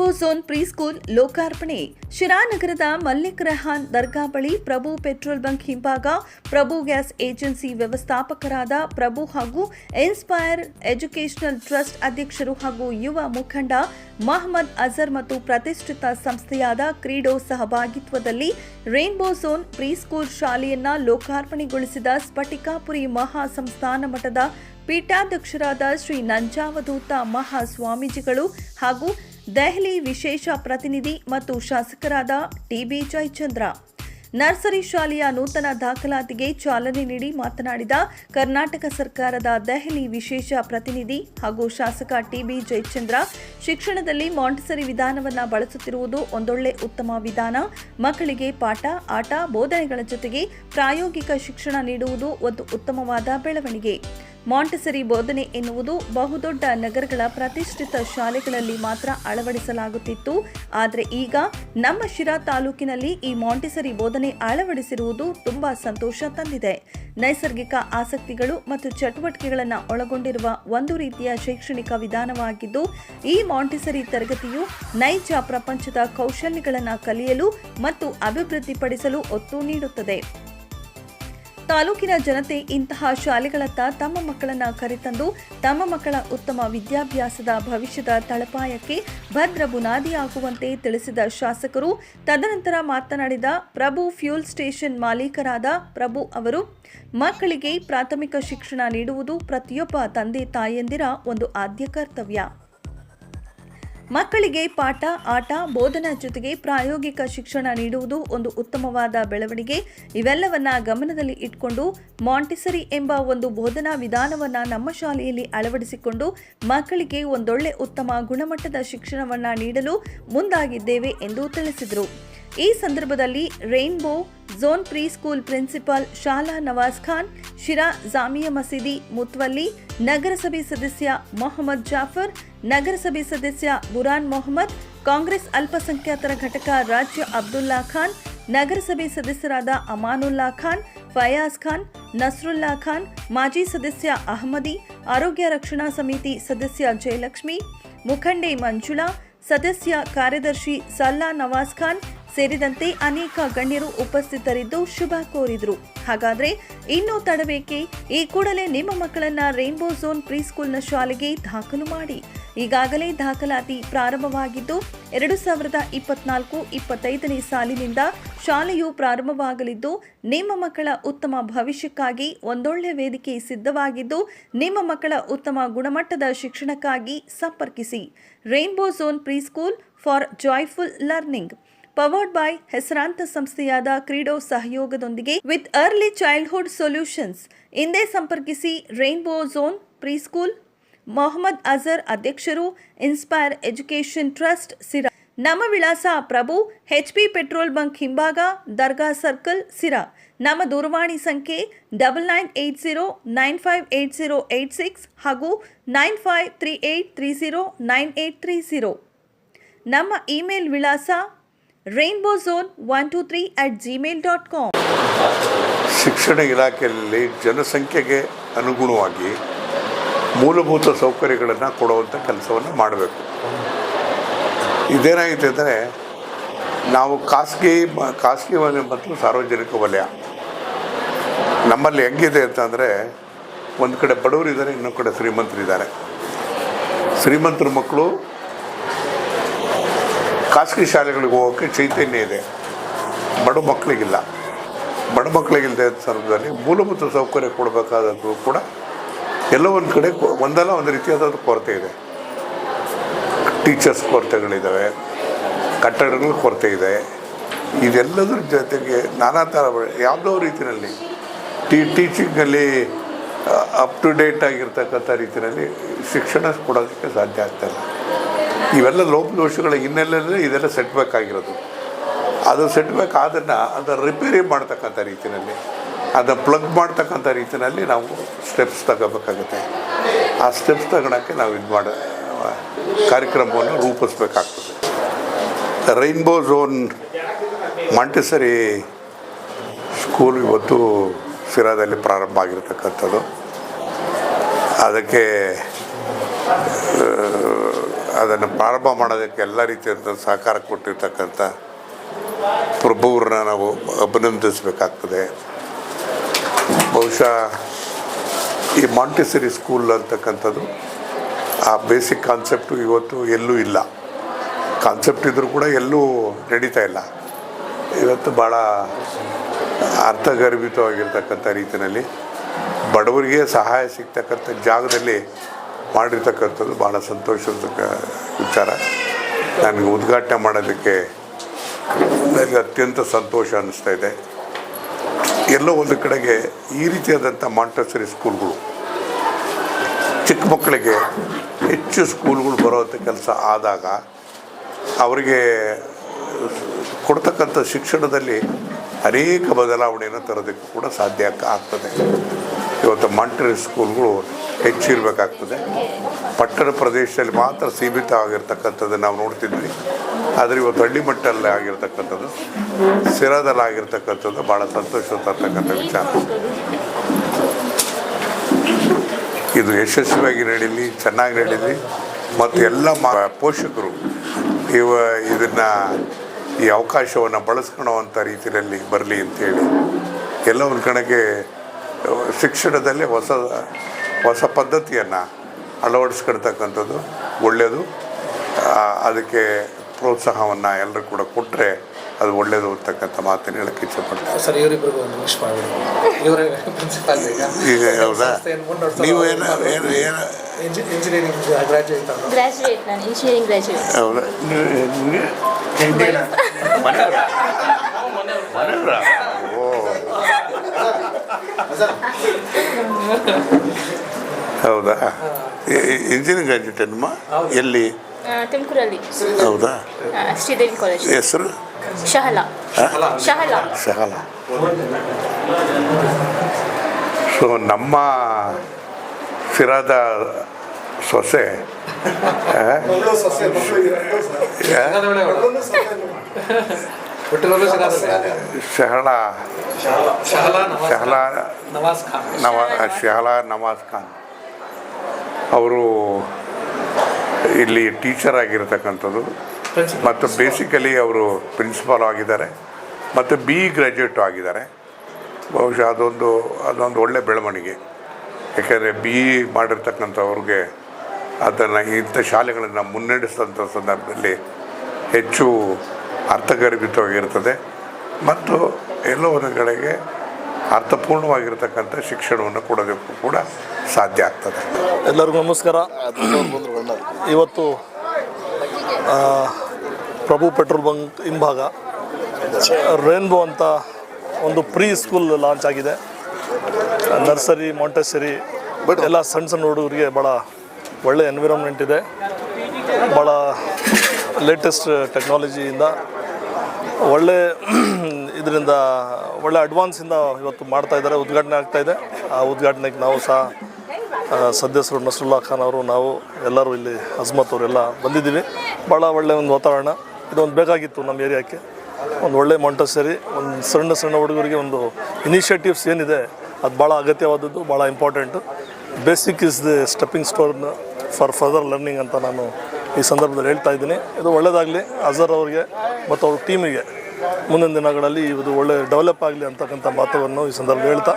Rainbow zone ಪ್ರೀಸ್ಕೂಲ್ ಲೋಕಾರ್ಪಣೆ. ಶಿರಾನಗರದ ಮಲ್ಲಿಕ್ ರೆಹಾನ್ ದರ್ಗಾ ಬಳಿ ಪ್ರಭು petrol bunk ಹಿಂಭಾಗ ಪ್ರಭು ಗ್ಯಾಸ್ ಏಜೆನ್ಸಿ ವ್ಯವಸ್ಥಾಪಕರಾದ ಪ್ರಭು ಹಾಗೂ ಇನ್ಸ್ಪೈರ್ ಎಜುಕೇಷನಲ್ ಟ್ರಸ್ಟ್ ಅಧ್ಯಕ್ಷರು ಹಾಗೂ ಯುವ ಮುಖಂಡ ಮಹಮ್ಮದ್ ಅಜರ್ ಮತ್ತು ಪ್ರತಿಷ್ಠಿತ ಸಂಸ್ಥೆಯಾದ ಕ್ರೀಡೋ ಸಹಭಾಗಿತ್ವದಲ್ಲಿ ರೇನ್ಬೋ ಝೋನ್ ಪ್ರೀಸ್ಕೂಲ್ ಶಾಲೆಯನ್ನ ಲೋಕಾರ್ಪಣೆಗೊಳಿಸಿದ ಸ್ಫಟಿಕಾಪುರಿ ಮಹಾ ಸಂಸ್ಥಾನ ಮಠದ ಪೀಠಾಧ್ಯಕ್ಷರಾದ ಶ್ರೀ ನಂಜಾವಧೂತ ಮಹಾಸ್ವಾಮೀಜಿಗಳು ಹಾಗೂ ದೆಹಲಿ ವಿಶೇಷ ಪ್ರತಿನಿಧಿ ಮತ್ತು ಶಾಸಕರಾದ ಟಿಬಿ ಜಯಚಂದ್ರ. ನರ್ಸರಿ ಶಾಲೆಯ ನೂತನ ದಾಖಲಾತಿಗೆ ಚಾಲನೆ ನೀಡಿ ಮಾತನಾಡಿದ ಕರ್ನಾಟಕ ಸರ್ಕಾರದ ದೆಹಲಿ ವಿಶೇಷ ಪ್ರತಿನಿಧಿ ಹಾಗೂ ಶಾಸಕ ಟಿಬಿ ಜಯಚಂದ್ರ, ಶಿಕ್ಷಣದಲ್ಲಿ ಮಾಂಟಸರಿ ವಿಧಾನವನ್ನು ಬಳಸುತ್ತಿರುವುದು ಒಂದೊಳ್ಳೆ ಉತ್ತಮ ವಿಧಾನ. ಮಕ್ಕಳಿಗೆ ಪಾಠ, ಆಟ, ಬೋಧನೆಗಳ ಜೊತೆಗೆ ಪ್ರಾಯೋಗಿಕ ಶಿಕ್ಷಣ ನೀಡುವುದು ಒಂದು ಉತ್ತಮವಾದ ಬೆಳವಣಿಗೆ. ಮಾಂಟಸರಿ ಬೋಧನೆ ಎನ್ನುವುದು ಬಹುದೊಡ್ಡ ನಗರಗಳ ಪ್ರತಿಷ್ಠಿತ ಶಾಲೆಗಳಲ್ಲಿ ಮಾತ್ರ ಅಳವಡಿಸಲಾಗುತ್ತಿತ್ತು. ಆದರೆ ಈಗ ನಮ್ಮ ಶಿರಾ ತಾಲೂಕಿನಲ್ಲಿ ಈ ಮಾಂಟೆಸರಿ ಬೋಧನೆ ಅಳವಡಿಸಿರುವುದು ತುಂಬಾ ಸಂತೋಷ ತಂದಿದೆ. ನೈಸರ್ಗಿಕ ಆಸಕ್ತಿಗಳು ಮತ್ತು ಚಟುವಟಿಕೆಗಳನ್ನು ಒಳಗೊಂಡಿರುವ ಒಂದು ರೀತಿಯ ಶೈಕ್ಷಣಿಕ ವಿಧಾನವಾಗಿದ್ದು, ಈ ಮಾಂಟಿಸರಿ ತರಗತಿಯು ನೈಜ ಪ್ರಪಂಚದ ಕೌಶಲ್ಯಗಳನ್ನು ಕಲಿಯಲು ಮತ್ತು ಅಭಿವೃದ್ಧಿಪಡಿಸಲು ಒತ್ತು ನೀಡುತ್ತದೆ. ತಾಲೂಕಿನ ಜನತೆ ಇಂತಹ ಶಾಲೆಗಳತ್ತ ತಮ್ಮ ಮಕ್ಕಳನ್ನ ಕರೆತಂದು ತಮ್ಮ ಮಕ್ಕಳ ಉತ್ತಮ ವಿದ್ಯಾಭ್ಯಾಸದ ಭವಿಷ್ಯದ ತಳಪಾಯಕ್ಕೆ ಭದ್ರ ಬುನಾದಿಯಾಗುವಂತೆ ತಿಳಿಸಿದ ಶಾಸಕರು, ತದನಂತರ ಮಾತನಾಡಿದ ಪ್ರಭು ಫ್ಯೂಲ್ ಸ್ಟೇಷನ್ ಮಾಲೀಕರಾದ ಪ್ರಭು ಅವರು, ಮಕ್ಕಳಿಗೆ ಪ್ರಾಥಮಿಕ ಶಿಕ್ಷಣ ನೀಡುವುದು ಪ್ರತಿಯೊಬ್ಬ ತಂದೆ ತಾಯಂದಿರ ಒಂದು ಆದ್ಯ ಕರ್ತವ್ಯ. ಮಕ್ಕಳಿಗೆ ಪಾಠ, ಆಟ, ಬೋಧನಾ ಜೊತೆಗೆ ಪ್ರಾಯೋಗಿಕ ಶಿಕ್ಷಣ ನೀಡುವುದು ಒಂದು ಉತ್ತಮವಾದ ಬೆಳವಣಿಗೆ. ಇವೆಲ್ಲವನ್ನ ಗಮನದಲ್ಲಿ ಇಟ್ಕೊಂಡು ಮಾಂಟಿಸರಿ ಎಂಬ ಒಂದು ಬೋಧನಾ ವಿಧಾನವನ್ನ ನಮ್ಮ ಶಾಲೆಯಲ್ಲಿ ಅಳವಡಿಸಿಕೊಂಡು ಮಕ್ಕಳಿಗೆ ಒಂದೊಳ್ಳೆ ಉತ್ತಮ ಗುಣಮಟ್ಟದ ಶಿಕ್ಷಣವನ್ನ ನೀಡಲು ಮುಂದಾಗಿದ್ದೇವೆ ಎಂದು ತಿಳಿಸಿದರು. ಈ ಸಂದರ್ಭದಲ್ಲಿ rainbow zone pre school principal ಶಾಲಾ ನವಾಜ್ ಖಾನ್, ಶಿರಾ ಜಾಮಿಯಾ ಮಸೀದಿ ಮುತ್ವಲ್ಲಿ ನಗರಸಭೆ ಸದಸ್ಯ ಮೊಹಮ್ಮದ್ ಜಾಫರ್ ನಗರಸಭೆ ಸದಸ್ಯ ಬುರಾನ್ ಮೊಹಮ್ಮದ್, ಕಾಂಗ್ರೆಸ್ ಅಲ್ಪಸಂಖ್ಯಾತರ ಘಟಕ ರಾಜ್ಯ ಅಬ್ದುಲ್ಲಾ ಖಾನ್, ನಗರಸಭೆ ಸದಸ್ಯರಾದ ಅಮಾನುಲ್ಲಾ ಖಾನ್, ಫಯಾಜ್ ಖಾನ್, ನಸ್ರುಲ್ಲಾ ಖಾನ್, ಮಾಜಿ ಸದಸ್ಯ ಅಹಮದಿ, ಆರೋಗ್ಯ ರಕ್ಷಣಾ ಸಮಿತಿ ಸದಸ್ಯ ಜಯಲಕ್ಷ್ಮಿ, ಮುಖಂಡೆ ಮಂಜುಳಾ, ಸದಸ್ಯ ಕಾರ್ಯದರ್ಶಿ ಸಲ್ಲಾ ನವಾಜ್ ಖಾನ್ ಸೇರಿದಂತೆ ಅನೇಕ ಗಣ್ಯರು ಉಪಸ್ಥಿತರಿದ್ದು ಶುಭ ಕೋರಿದ್ರು. ಹಾಗಾದ್ರೆ ಇನ್ನೂ ತಡಬೇಕೆ? ಈ ಕೂಡಲೇ ನಿಮ್ಮ ಮಕ್ಕಳನ್ನ ರೈನ್ಬೋ ಝೋನ್ ಪ್ರೀಸ್ಕೂಲ್ನ ಶಾಲೆಗೆ ದಾಖಲು ಮಾಡಿ. ಈಗಾಗಲೇ ದಾಖಲಾತಿ ಪ್ರಾರಂಭವಾಗಿದ್ದು, ಎರಡು ಸಾವಿರದ ಇಪ್ಪತ್ನಾಲ್ಕು ಇಪ್ಪತ್ತೈದನೇ ಸಾಲಿನಿಂದ ಶಾಲೆಯು ಪ್ರಾರಂಭವಾಗಲಿದ್ದು, ನಿಮ್ಮ ಮಕ್ಕಳ ಉತ್ತಮ ಭವಿಷ್ಯಕ್ಕಾಗಿ ಒಂದೊಳ್ಳೆ ವೇದಿಕೆ ಸಿದ್ಧವಾಗಿದ್ದು, ನಿಮ್ಮ ಮಕ್ಕಳ ಉತ್ತಮ ಗುಣಮಟ್ಟದ ಶಿಕ್ಷಣಕ್ಕಾಗಿ ಸಂಪರ್ಕಿಸಿ. Rainbow Zone preschool for joyful learning. Powered by ಹೆಸರಾಂತ ಸಂಸ್ಥೆಯಾದ ಕ್ರೀಡೋ ಸಹಯೋಗದೊಂದಿಗೆ ವಿತ್ ಅರ್ಲಿ ಚೈಲ್ಡ್ಹುಡ್ ಸೊಲ್ಯೂಷನ್ಸ್ ಇಂದೇ ಸಂಪರ್ಕಿಸಿ Rainbow Zone preschool Mohammed Azhar ಅಧ್ಯಕ್ಷರು ಇನ್ಸ್ಪೈರ್ ಎಜುಕೇಷನ್ ಟ್ರಸ್ಟ್ ಸಿರಾ ನಮ್ಮ ವಿಳಾಸ Prabhu H P petrol bunk ಹಿಂಭಾಗ, ದರ್ಗಾ ಸರ್ಕಲ್ ಸಿರಾ ನಮ್ಮ ದೂರವಾಣಿ ಸಂಖ್ಯೆ double nine eight zero nine five eight zero eight six ಹಾಗೂ nine five three eight three zero nine eight three zero ನಮ್ಮ email ವಿಳಾಸ Rainbow Zone one two three at Gmail dot com ಶಿಕ್ಷಣ ಇಲಾಖೆಯಲ್ಲಿ ಜನಸಂಖ್ಯೆಗೆ ಅನುಗುಣವಾಗಿ ಮೂಲಭೂತ ಸೌಕರ್ಯಗಳನ್ನು ಕೊಡುವಂಥ ಕೆಲಸವನ್ನು ಮಾಡಬೇಕು. ಇದೇನಾಗಿದೆ ಅಂದರೆ ನಾವು ಖಾಸಗಿ ಖಾಸಗಿ ವಲಯ ಮತ್ತು ಸಾರ್ವಜನಿಕ ವಲಯ ನಮ್ಮಲ್ಲಿ ಹೆಂಗಿದೆ ಅಂತಂದರೆ ಒಂದು ಕಡೆ ಬಡವರಿದ್ದಾರೆ, ಇನ್ನೊಂದು ಕಡೆ ಶ್ರೀಮಂತರಿದ್ದಾರೆ. ಶ್ರೀಮಂತರ ಮಕ್ಕಳು ಖಾಸಗಿ ಶಾಲೆಗಳಿಗೆ ಹೋಗೋಕ್ಕೆ ಚೈತನ್ಯ ಇದೆ. ಬಡ ಮಕ್ಕಳಿಗಿಲ್ಲ. ಬಡ ಮಕ್ಕಳಿಗಿಲ್ಲದೆ ಸಂದರ್ಭದಲ್ಲಿ ಮೂಲಭೂತ ಸೌಕರ್ಯ ಕೊಡಬೇಕಾದದ್ದು ಕೂಡ ಎಲ್ಲ ಒಂದು ಕಡೆ ಒಂದಲ್ಲ ಒಂದು ರೀತಿಯಾದ ಕೊರತೆ ಇದೆ. ಟೀಚರ್ಸ್ ಕೊರತೆಗಳಿದ್ದಾವೆ ಕಟ್ಟಡಗಳ ಕೊರತೆ ಇದೆ. ಇದೆಲ್ಲದರ ಜೊತೆಗೆ ನಾನಾ ಥರ ಯಾವುದೋ ರೀತಿಯಲ್ಲಿ ಟೀ ಟೀಚಿಂಗಲ್ಲಿ ಅಪ್ ಟು ಡೇಟ್ ಆಗಿರ್ತಕ್ಕಂಥ ರೀತಿಯಲ್ಲಿ ಶಿಕ್ಷಣ ಕೊಡೋದಕ್ಕೆ ಸಾಧ್ಯ ಆಗ್ತಾಯಿಲ್ಲ ಇವೆಲ್ಲ ಲೋಪದೋಷಗಳ ಹಿನ್ನೆಲೆಯಲ್ಲೇ ಇದೆಲ್ಲ ಸೆಟ್ ಆಗಿರೋದು. ಅದು ಸೆಟ್ ಅದನ್ನು ಅದನ್ನು ರಿಪೇರಿ ಮಾಡ್ತಕ್ಕಂಥ ರೀತಿಯಲ್ಲಿ ಅದನ್ನು ಪ್ಲಗ್ ಮಾಡ್ತಕ್ಕಂಥ ರೀತಿಯಲ್ಲಿ ನಾವು ಸ್ಟೆಪ್ಸ್ ತಗೋಬೇಕಾಗುತ್ತೆ. ಆ ಸ್ಟೆಪ್ಸ್ ತಗೊಳಕ್ಕೆ ನಾವು ಇದು ಮಾಡ, ಕಾರ್ಯಕ್ರಮವನ್ನು ರೂಪಿಸ್ಬೇಕಾಗ್ತದೆ. ರೈನ್ಬೋ ಝೋನ್ ಮಂಟಸರಿ ಸ್ಕೂಲ್ ಇವತ್ತು ಸಿರಾದಲ್ಲಿ ಪ್ರಾರಂಭ ಆಗಿರತಕ್ಕಂಥದ್ದು. ಅದಕ್ಕೆ ಅದನ್ನು ಪ್ರಾರಂಭ ಮಾಡೋದಕ್ಕೆ ಎಲ್ಲ ರೀತಿಯಾದ ಸಹಕಾರ ಕೊಟ್ಟಿರ್ತಕ್ಕಂಥ ಪ್ರಭುವ್ರನ್ನ ನಾವು ಅಭಿನಂದಿಸಬೇಕಾಗ್ತದೆ. ಬಹುಶಃ ಈ ಮಾಂಟಿಸರಿ ಸ್ಕೂಲ್ ಅಂತಕ್ಕಂಥದ್ದು ಆ ಬೇಸಿಕ್ ಕಾನ್ಸೆಪ್ಟು ಇವತ್ತು ಎಲ್ಲೂ ಇಲ್ಲ. ಕಾನ್ಸೆಪ್ಟ್ ಇದ್ದರೂ ಕೂಡ ಎಲ್ಲೂ ನಡೀತಾ ಇಲ್ಲ. ಇವತ್ತು ಭಾಳ ಅರ್ಥಗರ್ಭಿತವಾಗಿರ್ತಕ್ಕಂಥ ರೀತಿಯಲ್ಲಿ ಬಡವರಿಗೆ ಸಹಾಯ ಸಿಗ್ತಕ್ಕಂಥ ಜಾಗದಲ್ಲಿ ಮಾಡಿರ್ತಕ್ಕಂಥದ್ದು ಭಾಳ ಸಂತೋಷದ ವಿಚಾರ. ನನಗೆ ಉದ್ಘಾಟನೆ ಮಾಡೋದಕ್ಕೆ ನನಗೆ ಅತ್ಯಂತ ಸಂತೋಷ ಅನ್ನಿಸ್ತಾ ಇದೆ. ಎಲ್ಲೋ ಒಂದು ಕಡೆಗೆ ಈ ರೀತಿಯಾದಂಥ ಮಾಂಟಸರಿ ಸ್ಕೂಲ್ಗಳು ಚಿಕ್ಕ ಮಕ್ಕಳಿಗೆ ಹೆಚ್ಚು ಸ್ಕೂಲ್ಗಳು ಬರೋವಂಥ ಕೆಲಸ ಆದಾಗ ಅವರಿಗೆ ಕೊಡ್ತಕ್ಕಂಥ ಶಿಕ್ಷಣದಲ್ಲಿ ಅನೇಕ ಬದಲಾವಣೆಯನ್ನು ತರೋದಕ್ಕೆ ಕೂಡ ಸಾಧ್ಯ ಆಗ್- ಆಗ್ತದೆ. ಇವತ್ತು ಮಂಟ್ರಿ ಸ್ಕೂಲ್ಗಳು ಹೆಚ್ಚಿರಬೇಕಾಗ್ತದೆ. ಪಟ್ಟಣ ಪ್ರದೇಶದಲ್ಲಿ ಮಾತ್ರ ಸೀಮಿತ ಆಗಿರ್ತಕ್ಕಂಥದ್ದು ನಾವು ನೋಡ್ತಿದ್ವಿ. ಆದರೆ ಇವತ್ತು ಹಳ್ಳಿ ಮಟ್ಟಲ್ಲೇ ಆಗಿರ್ತಕ್ಕಂಥದ್ದು, ಸಿರಾದಲ್ಲಿ ಆಗಿರ್ತಕ್ಕಂಥದ್ದು ಭಾಳ ಸಂತೋಷ ತರ್ತಕ್ಕಂಥ ವಿಚಾರ. ಇದು ಯಶಸ್ವಿಯಾಗಿ ನಡೀಲಿ, ಚೆನ್ನಾಗಿ ನಡೀಲಿ. ಮತ್ತು ಎಲ್ಲ ಪೋಷಕರು ಇವ ಇದನ್ನು ಈ ಅವಕಾಶವನ್ನು ಬಳಸ್ಕೊಳ್ಳುವಂಥ ರೀತಿಯಲ್ಲಿ ಬರಲಿ ಅಂತೇಳಿ ಎಲ್ಲ ಒಂದು ಕಡೆಗೆ ಶಿಕ್ಷಣದಲ್ಲೇ ಹೊಸ ಹೊಸ ಪದ್ಧತಿಯನ್ನು ಅಳವಡಿಸ್ಕೊಳ್ತಕ್ಕಂಥದ್ದು ಒಳ್ಳೆಯದು ಅದಕ್ಕೆ ಪ್ರೋತ್ಸಾಹವನ್ನು ಎಲ್ಲರೂ ಕೂಡ ಕೊಟ್ಟರೆ ಅದು ಒಳ್ಳೆಯದು ಅಂತಕ್ಕಂಥ ಮಾತನ್ನು ಹೇಳಕ್ಕೆ ಇಷ್ಟಪಡ್ತೀನಿ ಈಗ ಹೌದಾ? ನೀವು ಏನು ಏನು ಏನು? ಹೌದಾ? ಗ್ರಾಜುಯೇಟ್ ಅವರು ಗ್ರಾಜುಯೇಟ್ ನಾನು ಇಂಜಿನಿಯರಿಂಗ್ ಗ್ರಾಜುಯೇಟ್ ಹೌದಾ ನಿಮಗೆ ಓ ಹೌದಾ? ಇಂಜಿನಿಯರಿಂಗ್ ಗ್ರಾಜುಯೇಟ್ ಎಲ್ಲಿ? ತುಮಕೂರಲ್ಲಿ. ಹೌದಾ? ಶ್ರೀದೇವಿ ಕಾಲೇಜ್ ಹೆಸರು? ಶಹಲಾ. ಶಹಲಾ. ಸಹಲ ಸೊ ನಮ್ಮ ಸಿರಾದ ಸೊಸೆ ಶಹಳ. ಶಹಲಾ ನವಾಜ್ ಖಾನ್. ನವಾ ಶಹಲಾ ನವಾಜ್ ಖಾನ್. ಅವರು ಇಲ್ಲಿ ಟೀಚರ್ ಆಗಿರತಕ್ಕಂಥದ್ದು. ಮತ್ತು ಬೇಸಿಕಲಿ ಅವರು ಪ್ರಿನ್ಸಿಪಾಲ್ ಆಗಿದ್ದಾರೆ. ಮತ್ತು ಬಿ ಇ ಗ್ರ್ಯಾಜುಯೇಟು ಆಗಿದ್ದಾರೆ. ಬಹುಶಃ ಅದೊಂದು ಅದೊಂದು ಒಳ್ಳೆ ಬೆಳವಣಿಗೆ. ಯಾಕೆಂದರೆ ಬಿ ಇ ಮಾಡಿರ್ತಕ್ಕಂಥವ್ರಿಗೆ ಅದನ್ನು ಇಂಥ ಶಾಲೆಗಳನ್ನು ಮುನ್ನಡೆಸಿದಂಥ ಸಂದರ್ಭದಲ್ಲಿ ಹೆಚ್ಚು ಅರ್ಥಗರ್ಭಿತವಾಗಿರ್ತದೆ ಮತ್ತು ಎಲ್ಲೋ ಒಂದು ಕಡೆಗೆ ಅರ್ಥಪೂರ್ಣವಾಗಿರ್ತಕ್ಕಂಥ ಶಿಕ್ಷಣವನ್ನು ಕೊಡೋದಕ್ಕೂ ಕೂಡ ಸಾಧ್ಯ ಆಗ್ತದೆ. ಎಲ್ಲರಿಗೂ ನಮಸ್ಕಾರ. ಇವತ್ತು ಪ್ರಭು ಪೆಟ್ರೋಲ್ ಬಂಕ್ ಹಿಂಭಾಗ ರೇನ್ಬೋ ಅಂತ ಒಂದು ಪ್ರೀ ಸ್ಕೂಲ್ ಲಾಂಚ್ ಆಗಿದೆ. ನರ್ಸರಿ, ಮಾಂಟೆಸರಿ, ಎಲ್ಲ ಸಣ್ಣ ಸಣ್ಣ ಹುಡುಗರಿಗೆ ಭಾಳ ಒಳ್ಳೆ ಎನ್ವಿರಾನ್ಮೆಂಟ್ ಇದೆ. ಭಾಳ ಲೇಟೆಸ್ಟ್ ಟೆಕ್ನಾಲಜಿಯಿಂದ ಒಳ್ಳೆ ಇದರಿಂದ, ಒಳ್ಳೆ ಅಡ್ವಾನ್ಸಿಂದ ಇವತ್ತು ಮಾಡ್ತಾ ಇದ್ದಾರೆ, ಉದ್ಘಾಟನೆ ಆಗ್ತಾಯಿದೆ ಆ ಉದ್ಘಾಟನೆಗೆ ನಾವು ಸಹ ಸದಸ್ಯರು ನಸರುಲ್ಲಾ ಖಾನ್ ಅವರು, ನಾವು ಎಲ್ಲರೂ ಇಲ್ಲಿ ಅಜ್ಮತ್ ಅವರೆಲ್ಲ ಬಂದಿದ್ದೀವಿ. ಭಾಳ ಒಳ್ಳೆಯ ಒಂದು ವಾತಾವರಣ. ಇದೊಂದು ಬೇಕಾಗಿತ್ತು ನಮ್ಮ ಏರಿಯಾಕ್ಕೆ. ಒಂದು ಒಳ್ಳೆ ಮೊಂಟಸರಿ ಒಂದು ಸಣ್ಣ ಸಣ್ಣ ಹುಡುಗರಿಗೆ ಒಂದು ಇನಿಷಿಯೇಟಿವ್ಸ್ ಏನಿದೆ, ಅದು ಭಾಳ ಅಗತ್ಯವಾದದ್ದು ಭಾಳ important basic is the stepping stone for further learning ಅಂತ ನಾನು ಈ ಸಂದರ್ಭದಲ್ಲಿ ಹೇಳ್ತಾ ಇದ್ದೀನಿ. ಇದು ಒಳ್ಳೆಯದಾಗಲಿ ಅಜರ್ ಅವರಿಗೆ ಮತ್ತು ಅವ್ರ ಟೀಮಿಗೆ ಮುಂದಿನ ದಿನಗಳಲ್ಲಿ ಇದು ಒಳ್ಳೆ ಡೆವಲಪ್ ಆಗಲಿ ಅಂತಕ್ಕಂಥ ಮಾತನ್ನು ಈ ಸಂದರ್ಭದಲ್ಲಿ ಹೇಳ್ತಾ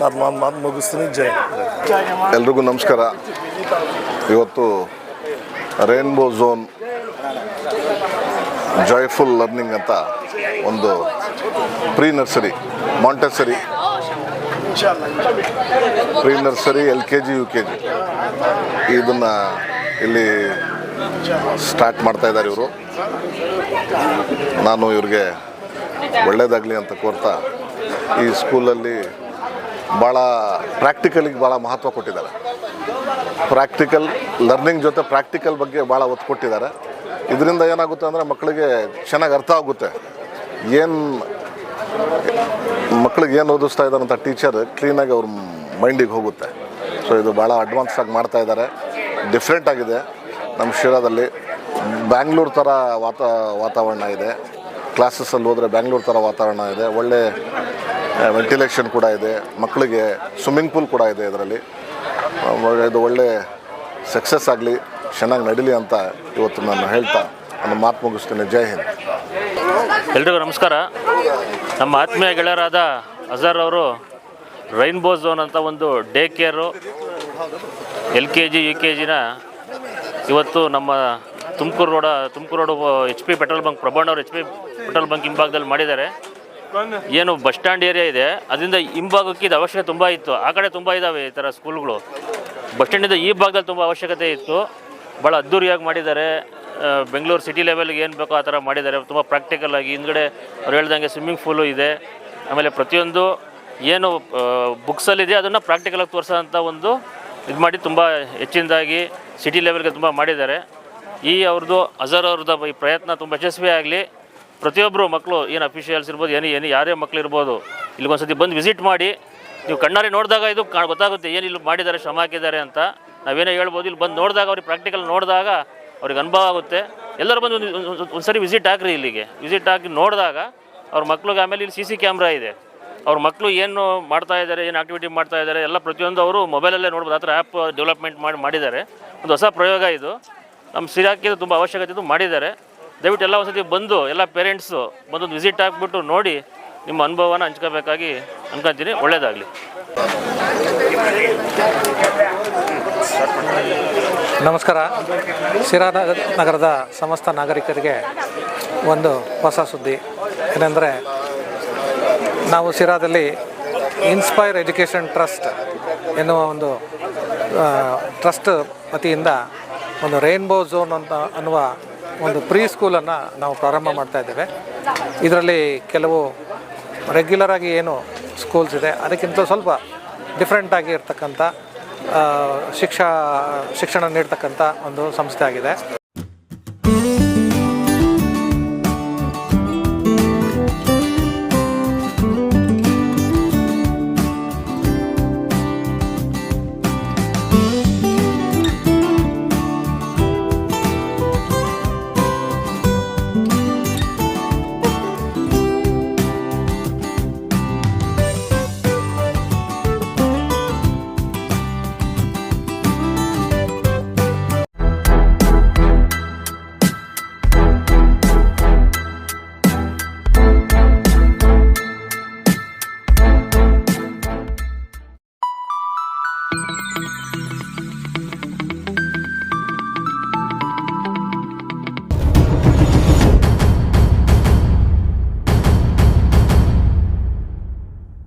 ನಾನು ಮಾತು ಮಾತು ಮುಗಿಸ್ತೀನಿ. ಜೈ. ಎಲ್ರಿಗೂ ನಮಸ್ಕಾರ. ಇವತ್ತು ರೇನ್ಬೋ ಝೋನ್ ಜಾಯ್ಫುಲ್ ಲರ್ನಿಂಗ್ ಅಂತ ಒಂದು pre nursery Montessori pre nursery L K G U K G ಇದನ್ನು ಇಲ್ಲಿ ಸ್ಟಾರ್ಟ್ ಮಾಡ್ತಾ ಇದ್ದಾರೆ ಇವರು. ನಾನು ಇವ್ರಿಗೆ ಒಳ್ಳೆಯದಾಗಲಿ ಅಂತ ಕೋರ್ತಾ ಈ ಸ್ಕೂಲಲ್ಲಿ ಭಾಳ ಪ್ರಾಕ್ಟಿಕಲಿಗೆ ಭಾಳ ಮಹತ್ವ ಕೊಟ್ಟಿದ್ದಾರೆ. ಪ್ರಾಕ್ಟಿಕಲ್ ಲರ್ನಿಂಗ್ ಜೊತೆ ಪ್ರಾಕ್ಟಿಕಲ್ ಬಗ್ಗೆ ಭಾಳ ಒತ್ತು ಕೊಟ್ಟಿದ್ದಾರೆ. ಇದರಿಂದ ಏನಾಗುತ್ತೆ ಅಂದರೆ ಮಕ್ಕಳಿಗೆ ಚೆನ್ನಾಗಿ ಅರ್ಥ ಆಗುತ್ತೆ. ಏನು ಮಕ್ಕಳಿಗೆ ಏನು ಓದಿಸ್ತಾ ಇದ್ದಾರೆ ಅಂತ ಟೀಚರ್ ಕ್ಲೀನಾಗಿ ಅವ್ರ ಮೈಂಡಿಗೆ ಹೋಗುತ್ತೆ. ಸೊ ಇದು ಭಾಳ ಅಡ್ವಾನ್ಸ್ ಆಗಿ ಮಾಡ್ತಾ ಇದ್ದಾರೆ. ಡಿಫ್ರೆಂಟ್ ಆಗಿದೆ. ನಮ್ಮ ಶಿರಾದಲ್ಲಿ ಬ್ಯಾಂಗ್ಳೂರು ಥರ ವಾತಾ, ವಾತಾವರಣ ಇದೆ. ಕ್ಲಾಸಸ್ಸಲ್ಲಿ ಹೋದರೆ ಬ್ಯಾಂಗ್ಳೂರು ಥರ ವಾತಾವರಣ ಇದೆ. ಒಳ್ಳೆ ವೆಂಟಿಲೇಷನ್ ಕೂಡ ಇದೆ. ಮಕ್ಕಳಿಗೆ ಸ್ವಿಮ್ಮಿಂಗ್ ಪೂಲ್ ಕೂಡ ಇದೆ ಇದರಲ್ಲಿ. ಇದು ಒಳ್ಳೆ ಸಕ್ಸಸ್ ಆಗಲಿ, ಚೆನ್ನಾಗಿ ನಡೀಲಿ ಅಂತ ಇವತ್ತು ನಾನು ಹೇಳ್ತಾ, ನನ್ನ ಮಾತು ಮುಗಿಸ್ತೇನೆ. ಜೈ ಹಿಂದ್. ಎಲ್ರಿಗೂ ನಮಸ್ಕಾರ. ನಮ್ಮ ಆತ್ಮೀಯ ಗೆಳೆಯರಾದ ಅಜರ್ ಅವರು ರೈನ್ಬೋ ಝೋನ್ ಅಂತ ಒಂದು day care L K G, U K ಜಿನ ಇವತ್ತು ನಮ್ಮ Tumakuru road, Tumakuru road H P petrol bunk ಅವರು ಎಚ್ ಪಿ ಪೆಟ್ರೋಲ್ ಬಂಕ್ ಹಿಂಭಾಗದಲ್ಲಿ ಮಾಡಿದ್ದಾರೆ. ಏನು ಬಸ್ ಸ್ಟ್ಯಾಂಡ್ ಏರಿಯಾ ಇದೆ, ಅದರಿಂದ ಹಿಂಭಾಗಕ್ಕೆ ಇದು ಅವಶ್ಯಕತೆ ತುಂಬ ಇತ್ತು. ಆ ಕಡೆ ತುಂಬ ಇದ್ದಾವೆ ಈ ಥರ ಸ್ಕೂಲ್ಗಳು. ಬಸ್ ಸ್ಟ್ಯಾಂಡಿಂದ ಈ ಭಾಗದಲ್ಲಿ ತುಂಬ ಅವಶ್ಯಕತೆ ಇತ್ತು. ಭಾಳ ಅದ್ದೂರಿಯಾಗಿ ಮಾಡಿದ್ದಾರೆ. ಬೆಂಗಳೂರು ಸಿಟಿ ಲೆವೆಲ್ಗೆ ಏನು ಬೇಕೋ ಆ ಥರ ಮಾಡಿದ್ದಾರೆ. ತುಂಬ ಪ್ರಾಕ್ಟಿಕಲ್ ಆಗಿ ಹಿಂದ್ಗಡೆ ಅವ್ರು ಹೇಳ್ದಂಗೆ ಸ್ವಿಮ್ಮಿಂಗ್ ಫೂಲು ಇದೆ. ಆಮೇಲೆ ಪ್ರತಿಯೊಂದು ಏನು ಬುಕ್ಸಲ್ಲಿದೆ ಅದನ್ನು ಪ್ರಾಕ್ಟಿಕಲಾಗಿ ತೋರಿಸೋಂಥ ಒಂದು ಇದು ಮಾಡಿ ತುಂಬ ಹೆಚ್ಚಿನದಾಗಿ ಸಿಟಿ ಲೆವೆಲ್ಗೆ ತುಂಬ ಮಾಡಿದ್ದಾರೆ. ಈ ಅವ್ರದ್ದು ಅಜರ್ ಅವ್ರದ್ದು ಈ ಪ್ರಯತ್ನ ತುಂಬ ಯಶಸ್ವಿ ಆಗಲಿ. ಪ್ರತಿಯೊಬ್ಬರು ಮಕ್ಕಳು ಏನು ಅಫಿಷಿಯಲ್ಸ್ ಇರ್ಬೋದು, ಏನು ಏನು ಯಾರೇ ಮಕ್ಳು ಇರ್ಬೋದು ಇಲ್ಲಿಗೊಂದ್ಸತಿ ಬಂದು ವಿಸಿಟ್ ಮಾಡಿ. ನೀವು ಕಣ್ಣಾರೆ ನೋಡಿದಾಗ ಇದು ಕಾ ಗೊತ್ತಾಗುತ್ತೆ, ಏನು ಇಲ್ಲಿ ಮಾಡಿದ್ದಾರೆ, ಶ್ರಮ ಹಾಕಿದ್ದಾರೆ ಅಂತ. ನಾವೇನೋ ಹೇಳ್ಬೋದು, ಇಲ್ಲಿ ಬಂದು ನೋಡಿದಾಗ, ಅವ್ರಿಗೆ ಪ್ರಾಕ್ಟಿಕಲ್ ನೋಡಿದಾಗ ಅವ್ರಿಗೆ ಅನುಭವ ಆಗುತ್ತೆ. ಎಲ್ಲರೂ ಬಂದು ಒಂದು- ಒಂದು ಸರಿ ವಿಸಿಟ್ ಹಾಕ್ರಿ ಇಲ್ಲಿಗೆ. ವಿಸಿಟ್ ಹಾಕಿ ನೋಡಿದಾಗ, ಅವ್ರ ಮಕ್ಳಿಗೆ ಆಮೇಲೆ ಇಲ್ಲಿ ಸಿ ಸಿ ಕ್ಯಾಮ್ರಾ ಇದೆ. ಅವ್ರ ಮಕ್ಕಳು ಏನು ಮಾಡ್ತಾ ಇದ್ದಾರೆ, ಏನು ಆಕ್ಟಿವಿಟಿ ಮಾಡ್ತಾ ಇದ್ದಾರೆ, ಎಲ್ಲ ಪ್ರತಿಯೊಂದು ಅವರು ಮೊಬೈಲಲ್ಲೇ ನೋಡ್ಬೋದು. ಆ ಥರ ಆ್ಯಪ್ ಡೆವಲಪ್ಮೆಂಟ್ ಮಾಡಿ, ಮಾಡಿದ್ದಾರೆ. ಒಂದು ಹೊಸ ಪ್ರಯೋಗ ಇದು. ನಮ್ಮ ಸಿರಾಕಿದು ತುಂಬ ಅವಶ್ಯಕತೆ ಇದು ಮಾಡಿದ್ದಾರೆ. ದಯವಿಟ್ಟು ಎಲ್ಲ ಒಂದ್ಸತಿ ಬಂದು, ಎಲ್ಲ ಪೇರೆಂಟ್ಸು ಬಂದೊಂದು ವಿಸಿಟ್ ಹಾಕ್ಬಿಟ್ಟು ನೋಡಿ, ನಿಮ್ಮ ಅನುಭವನ ಹಂಚ್ಕೋಬೇಕಾಗಿ ಅನ್ಕೊಂತೀನಿ. ಒಳ್ಳೆಯದಾಗಲಿ ನಮಸ್ಕಾರ. ಶಿರಾ ನಗರದ ಸಮಸ್ತ ನಾಗರಿಕರಿಗೆ ಒಂದು ಹೊಸ ಸುದ್ದಿ. ಏನೆಂದರೆ ನಾವು ಶಿರಾದಲ್ಲಿ ಇನ್ಸ್ಪೈರ್ ಎಜುಕೇಷನ್ ಟ್ರಸ್ಟ್ ಎನ್ನುವ ಒಂದು ಟ್ರಸ್ಟ್ ವತಿಯಿಂದ ಒಂದು ರೈನ್ಬೋ ಝೋನ್ ಅಂತ ಅನ್ನುವ ಒಂದು ಪ್ರೀ ಸ್ಕೂಲನ್ನು ನಾವು ಪ್ರಾರಂಭ ಮಾಡ್ತಾ ಇದ್ದೇವೆ. ಇದರಲ್ಲಿ ಕೆಲವು ರೆಗ್ಯುಲರ್ ಆಗಿ ಏನು ಸ್ಕೂಲ್ಸ್ ಇದೆ, ಅದಕ್ಕಿಂತ ಸ್ವಲ್ಪ ಡಿಫ್ರೆಂಟ್ ಆಗಿ ಇರ್ತಕ್ಕಂಥ ಶಿಕ್ಷಾ, ಶಿಕ್ಷಣ ನೀಡ್ತಕ್ಕಂಥ ಒಂದು ಸಂಸ್ಥೆ ಆಗಿದೆ.